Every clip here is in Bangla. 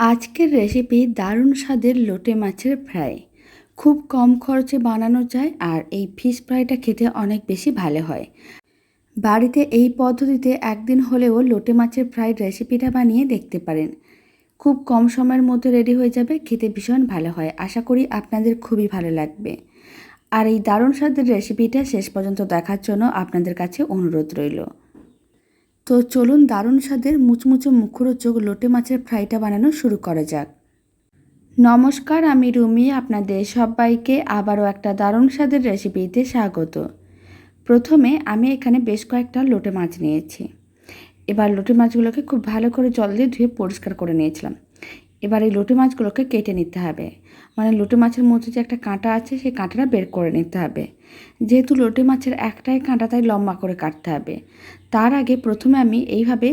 আজকের রেসিপি দারুণ স্বাদের লোটে মাছের ফ্রাই খুব কম খরচে বানানো যায় আর এই ফিশ ফ্রাইটা খেতে অনেক বেশি ভালো হয়। বাড়িতে এই পদ্ধতিতে একদিন হলেও লোটে মাছের ফ্রাইড রেসিপিটা বানিয়ে দেখতে পারেন। খুব কম সময়ের মধ্যে রেডি হয়ে যাবে, খেতে ভীষণ ভালো হয়। আশা করি আপনাদের খুবই ভালো লাগবে। আর এই দারুণ স্বাদের রেসিপিটা শেষ পর্যন্ত দেখার জন্য আপনাদের কাছে অনুরোধ রইল। তো চলুন দারুণ স্বাদের মুচমুচো মুখরোচক লোটে মাছের ফ্রাইটা বানানো শুরু করা যাক। নমস্কার, আমি রুমি, আপনাদের সবাইকে আবারও একটা দারুণ স্বাদের রেসিপিতে স্বাগত। প্রথমে আমি এখানে বেশ কয়েকটা লোটে মাছ নিয়েছি। এবার লোটে মাছগুলোকে খুব ভালো করে জল দিয়ে ধুয়ে পরিষ্কার করে নিয়েছিলাম। এবার এই লোটে মাছগুলোকে কেটে নিতে হবে। মানে লোটে মাছের মধ্যে যে একটা কাঁটা আছে, সেই কাঁটাটা বের করে নিতে হবে। যেহেতু লোটে মাছের একটাই কাঁটা, তাই লম্বা করে কাটতে হবে। তার আগে প্রথমে আমি এইভাবে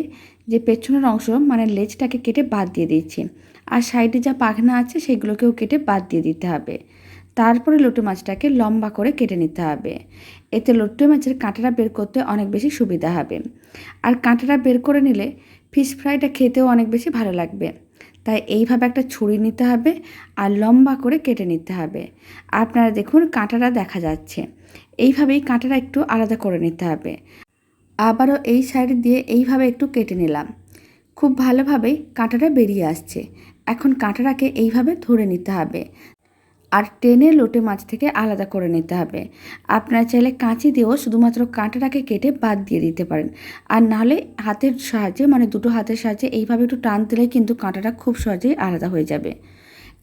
যে পেছনের অংশ মানে লেজটাকে কেটে বাদ দিয়ে দিচ্ছি আর সাইডে যা পাখনা আছে সেগুলোকেও কেটে বাদ দিয়ে দিতে হবে। তারপরে লোটে মাছটাকে লম্বা করে কেটে নিতে হবে। এতে লোটে মাছের কাঁটাটা বের করতে অনেক বেশি সুবিধা হবে। আর কাঁটাটা বের করে নিলে ফিশ ফ্রাইটা খেতেও অনেক বেশি ভালো লাগবে। তাই এইভাবে একটা ছুরি নিতে হবে আর লম্বা করে কেটে নিতে হবে। আপনারা দেখুন কাঁটাটা দেখা যাচ্ছে। এইভাবেই কাঁটাটা একটু আলাদা করে নিতে হবে। আবারও এই সাইড দিয়ে এইভাবে একটু কেটে নিলাম। খুব ভালোভাবেই কাঁটাটা বেরিয়ে আসছে। এখন কাঁটাটাকে এইভাবে ধরে নিতে হবে। আর টেনে লোটে মাছ থেকে আলাদা করে নিতে হবে। আপনারা চাইলে কাঁচি দিয়েও শুধুমাত্র কাঁটাটাকে কেটে বাদ দিয়ে দিতে পারেন। আর নাহলে হাতের সাহায্যে মানে দুটো হাতের সাহায্যে এইভাবে একটু টান দিলেই কিন্তু কাঁটাটা খুব সহজেই আলাদা হয়ে যাবে।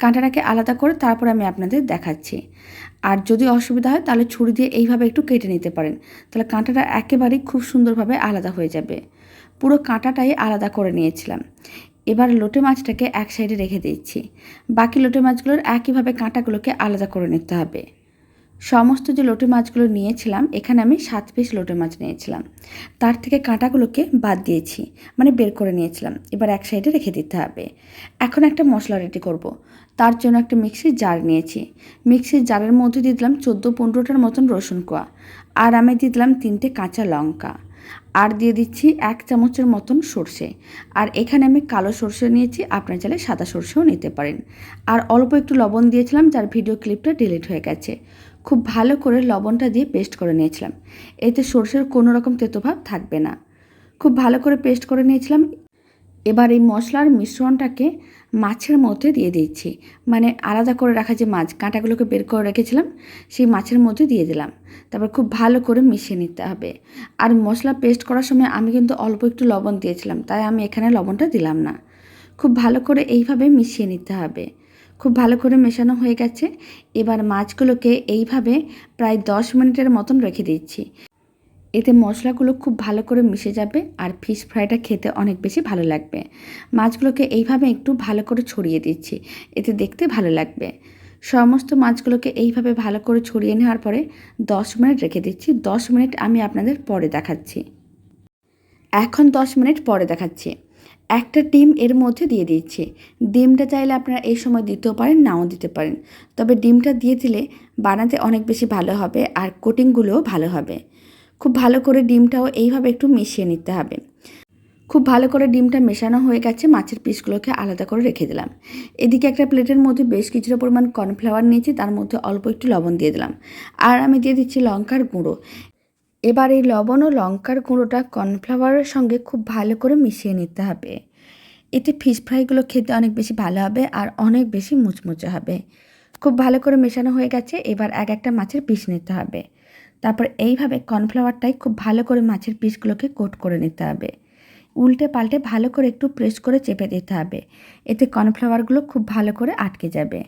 কাঁটাটাকে আলাদা করে তারপর আমি আপনাদের দেখাচ্ছি। আর যদি অসুবিধা হয়, তাহলে ছুরি দিয়ে এইভাবে একটু কেটে নিতে পারেন। তাহলে কাঁটাটা একেবারেই খুব সুন্দরভাবে আলাদা হয়ে যাবে। পুরো কাঁটাটাই আলাদা করে নিয়েছিলাম। এবার লোটে মাছটাকে এক সাইডে রেখে দিচ্ছি। বাকি লোটে মাছগুলোর একইভাবে কাঁটাগুলোকে আলাদা করে নিতে হবে। সমস্ত যে লোটে মাছগুলো নিয়েছিলাম, এখানে আমি সাত পিস লোটে মাছ নিয়েছিলাম। তার থেকে কাঁটাগুলোকে বাদ দিয়েছি মানে বের করে নিয়েছিলাম। এবার এক সাইডে রেখে দিতে হবে। এখন একটা মশলা রেডি করব। তার জন্য একটা মিক্সির জার নিয়েছি। মিক্সির জারের মধ্যে দিয়ে দিলাম চোদ্দ পনেরোটার মতন রসুন কোয়া। আর আমি দিয়ে দিলাম তিনটে কাঁচা লঙ্কা। আর দিয়ে দিচ্ছি এক চামচের মতন সর্ষে। আর এখানে আমি কালো সর্ষে নিয়েছি, আপনার চাইলে সাদা সর্ষেও নিতে পারেন। আর অল্প একটু লবণ দিয়েছিলাম, যার ভিডিও ক্লিপটা ডিলিট হয়ে গেছে। খুব ভালো করে লবণটা দিয়ে পেস্ট করে নিয়েছিলাম। এতে সর্ষের কোনো রকম তেতোভাব থাকবে না। খুব ভালো করে পেস্ট করে নিয়েছিলাম। এবার এই মশলার মিশ্রণটাকে মাছের মধ্যে দিয়ে দিচ্ছি। মানে আলাদা করে রাখা যে মাছ, কাঁটাগুলোকে বের করে রেখেছিলাম, সেই মাছের মধ্যে দিয়ে দিলাম। তারপর খুব ভালো করে মিশিয়ে নিতে হবে। আর মশলা পেস্ট করার সময় আমি কিন্তু অল্প একটু লবণ দিয়েছিলাম, তাই আমি এখানে লবণটা দিলাম না। খুব ভালো করে এইভাবে মিশিয়ে নিতে হবে। খুব ভালো করে মেশানো হয়ে গেছে। এবার মাছগুলোকে এইভাবে প্রায় দশ মিনিটের মতন রেখে দিচ্ছি। এতে মশলাগুলো খুব ভালো করে মিশে যাবে আর ফিশ ফ্রাইটা খেতে অনেক বেশি ভালো লাগবে। মাছগুলোকে এইভাবে একটু ভালো করে ছড়িয়ে দিচ্ছি, এতে দেখতে ভালো লাগবে। সমস্ত মাছগুলোকে এইভাবে ভালো করে ছড়িয়ে নেওয়ার পরে দশ মিনিট রেখে দিচ্ছি। দশ মিনিট আমি আপনাদের পরে দেখাচ্ছি। এখন দশ মিনিট পরে দেখাচ্ছি। একটা ডিম এর মধ্যে দিয়ে দিচ্ছি। ডিমটা চাইলে আপনারা এই সময় দিতেও পারেন, নাও দিতে পারেন। তবে ডিমটা দিয়ে দিলে বানাতে অনেক বেশি ভালো হবে আর কোটিংগুলোও ভালো হবে। খুব ভালো করে ডিমটাও এইভাবে একটু মিশিয়ে নিতে হবে। খুব ভালো করে ডিমটা মেশানো হয়ে গেছে, মাছের পিসগুলোকে আলাদা করে রেখে দিলাম। এদিকে একটা প্লেটের মধ্যে বেশ কিছুটা পরিমাণ কর্নফ্লাওয়ার নিয়েছি, তার মধ্যে অল্প একটু লবণ দিয়ে দিলাম। আর আমি দিয়ে দিচ্ছি লঙ্কার গুঁড়ো। এবার এই লবণ ও লঙ্কার গুঁড়োটা কর্নফ্লাওয়ারের সঙ্গে খুব ভালো করে মিশিয়ে নিতে হবে। এতে ফিশ ফ্রাইগুলো খেতে অনেক বেশি ভালো হবে আর অনেক বেশি মুচমুচে হবে। খুব ভালো করে মেশানো হয়ে গেছে, এবার এক একটা মাছের পিস নিতে হবে। তারপর এইভাবে কর্নফ্লাওয়ারটাই খুব ভালো করে মাছের পিসগুলোকে কোট করে নিতে হবে। উল্টে পাল্টে ভালো করে একটু প্রেস করে চেপে দিতে হবে। এতে কর্নফ্লাওয়ারগুলো খুব ভালো করে আটকে যাবে।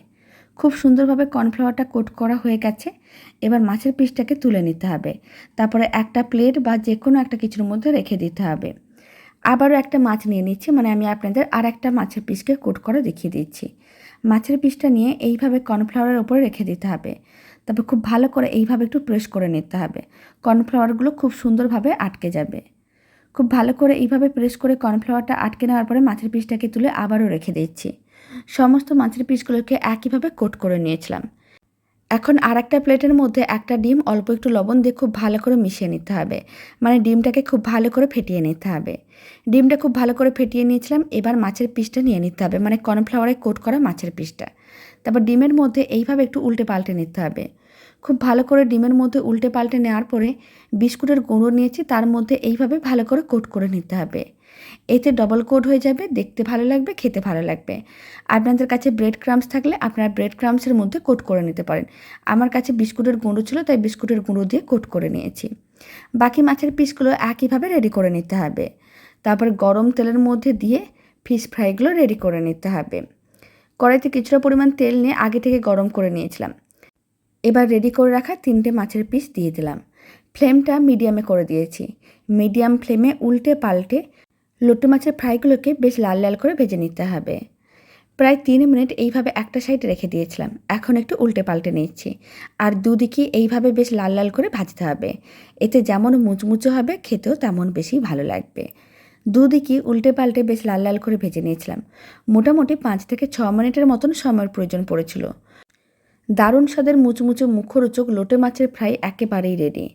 খুব সুন্দরভাবে কর্নফ্লাওয়ারটা কোট করা হয়ে গেছে। এবার মাছের পিসটাকে তুলে নিতে হবে। তারপরে একটা প্লেট বা যে কোনো একটা কিছুর মধ্যে রেখে দিতে হবে। আবারও একটা মাছ নিয়ে নিচ্ছি মানে আমি আপনাদের আর একটা মাছের পিসকে কোট করে দেখিয়ে দিচ্ছি। মাছের পিসটা নিয়ে এইভাবে কর্নফ্লাওয়ারের ওপরে রেখে দিতে হবে। তারপর খুব ভালো করে এইভাবে একটু প্রেস করে নিতে হবে। কর্নফ্লাওয়ারগুলো খুব সুন্দরভাবে আটকে যাবে। খুব ভালো করে এইভাবে প্রেস করে কর্নফ্লাওয়ারটা আটকে নেওয়ার পরে মাছের পিসটাকে তুলে আবারও রেখে দিচ্ছি। সমস্ত মাছের পিসগুলোকে একইভাবে কোট করে নিয়েছিলাম। এখন আর একটা প্লেটের মধ্যে একটা ডিম, অল্প একটু লবণ দিয়ে খুব ভালো করে মিশিয়ে নিতে হবে। মানে ডিমটাকে খুব ভালো করে ফেটিয়ে নিতে হবে। ডিমটা খুব ভালো করে ফেটিয়ে নিয়েছিলাম, এবার মাছের পিসটা নিয়ে নিতে হবে। মানে কর্নফ্লাওয়ারে কোট করা মাছের পিসটা। তারপর ডিমের মধ্যে এইভাবে একটু উল্টে পাল্টে নিতে হবে। খুব ভালো করে ডিমের মধ্যে উল্টে পাল্টে নেওয়ার পরে বিস্কুটের গুঁড়ো নিয়েছি, তার মধ্যে এইভাবে ভালো করে কোট করে নিতে হবে। এতে ডবল কোট হয়ে যাবে, দেখতে ভালো লাগবে, খেতে ভালো লাগবে। আপনাদের কাছে ব্রেড ক্রামস থাকলে আপনারা ব্রেড ক্রামসের মধ্যে কোট করে নিতে পারেন। আমার কাছে বিস্কুটের গুঁড়ো ছিল, তাই বিস্কুটের গুঁড়ো দিয়ে কোট করে নিয়েছি। বাকি মাছের পিসগুলো একইভাবে রেডি করে নিতে হবে। তারপর গরম তেলের মধ্যে দিয়ে ফিশ ফ্রাইগুলো রেডি করে নিতে হবে। কড়াইতে কিছুটা পরিমাণ তেল নিয়ে আগে থেকে গরম করে নিয়েছিলাম। এবার রেডি করে রাখা তিনটে মাছের পিস দিয়ে দিলাম। ফ্লেমটা মিডিয়ামে করে দিয়েছি। মিডিয়াম ফ্লেমে উল্টে পাল্টে লোটে মাছের ফ্রাইগুলোকে বেশ লাল লাল করে ভেজে নিতে হবে। প্রায় তিন মিনিট এইভাবে একটা সাইডে রেখে দিয়েছিলাম। এখন একটু উল্টে পাল্টে নিচ্ছি। আর দুদিকে এইভাবে বেশ লাল লাল করে ভাজতে হবে। এতে যেমন মুচমুচো হবে, খেতেও তেমন বেশি ভালো লাগবে। দুদিকে উল্টে পাল্টে বেশ লাল লাল করে ভেজে নিয়েছিলাম। মোটামুটি পাঁচ থেকে ছ মিনিটের মতন সময়ের প্রয়োজন পড়েছিল। দারুণ স্বাদের মুচমুচো মুখরোচক লোটে মাছের ফ্রাই একেবারেই রেডি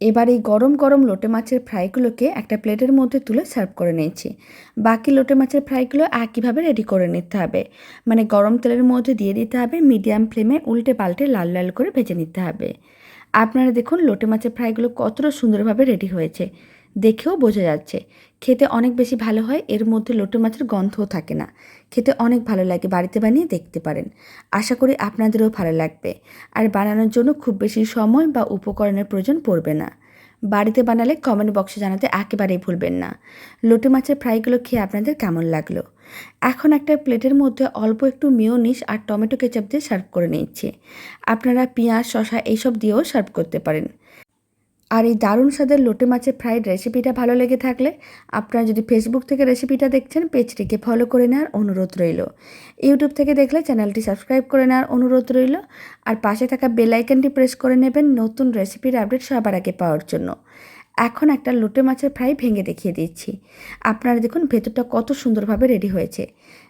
এবার এই গরম গরম লোটে মাছের ফ্রাইগুলোকে একটা প্লেটের মধ্যে তুলে সার্ভ করে নিয়েছি। বাকি লোটে মাছের ফ্রাইগুলো একইভাবে রেডি করে নিতে হবে? মানে গরম তেলের মধ্যে দিয়ে দিতে হবে মিডিয়াম ফ্লেমে উল্টে পাল্টে লাল লাল করে ভেজে নিতে হবে। আপনারা দেখুন লোটে মাছের ফ্রাইগুলো কতটা সুন্দরভাবে রেডি হয়েছে। দেখেও বোঝা যাচ্ছে, খেতে অনেক বেশি ভালো হয়, এর মধ্যে লোটে মাছের গন্ধও থাকে না। খেতে অনেক ভালো লাগে, বাড়িতে বানিয়ে দেখতে পারেন। আশা করি আপনাদেরও ভালো লাগবে। আর বানানোর জন্য খুব বেশি সময় বা উপকরণের প্রয়োজন পড়বে না। বাড়িতে বানালে কমেন্ট বক্সে জানাতে একেবারেই ভুলবেন না। লোটে মাছের ফ্রাইগুলো খেয়ে আপনাদের কেমন লাগল? এখন একটা প্লেটের মধ্যে অল্প একটু মিওনিস আর টমেটো কেচাপ দিয়ে সার্ভ করে নিচ্ছি। আপনারা পেঁয়াজ শশা এইসব দিয়েও সার্ভ করতে পারেন। আর এই দারুণ স্বাদের লোটে মাছের ফ্রাইড রেসিপিটা ভালো লেগে থাকলে আপনারা যদি ফেসবুক থেকে রেসিপিটা দেখছেন, পেজটিকে ফলো করে নেওয়ার অনুরোধ রইল। ইউটিউব থেকে দেখলে চ্যানেলটি সাবস্ক্রাইব করে নেওয়ার অনুরোধ রইল। আর পাশে থাকা বেল আইকনটি প্রেস করে নেবেন নতুন রেসিপির আপডেট সবার আগে পাওয়ার জন্য। এখন একটা লোটে মাছের ফ্রাই ভেঙে দেখিয়ে দিচ্ছি। আপনারা দেখুন ভেতরটা কত সুন্দরভাবে রেডি হয়েছে।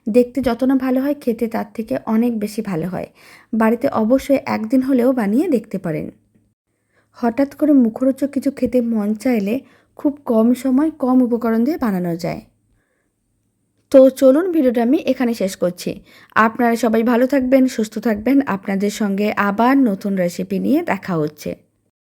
দেখতে যত না ভালো হয় খেতে তার থেকে অনেক বেশি ভালো হয়। বাড়িতে অবশ্যই একদিন হলেও বানিয়ে দেখতে পারেন। হঠাৎ করে মুখরোচক কিছু খেতে মন চাইলে খুব কম সময় কম উপকরণ দিয়ে বানানো যায়। তো চলুন ভিডিওটা আমি এখানে শেষ করছি। আপনারা সবাই ভালো থাকবেন, সুস্থ থাকবেন। আপনাদের সঙ্গে আবার নতুন রেসিপি নিয়ে দেখা হচ্ছে।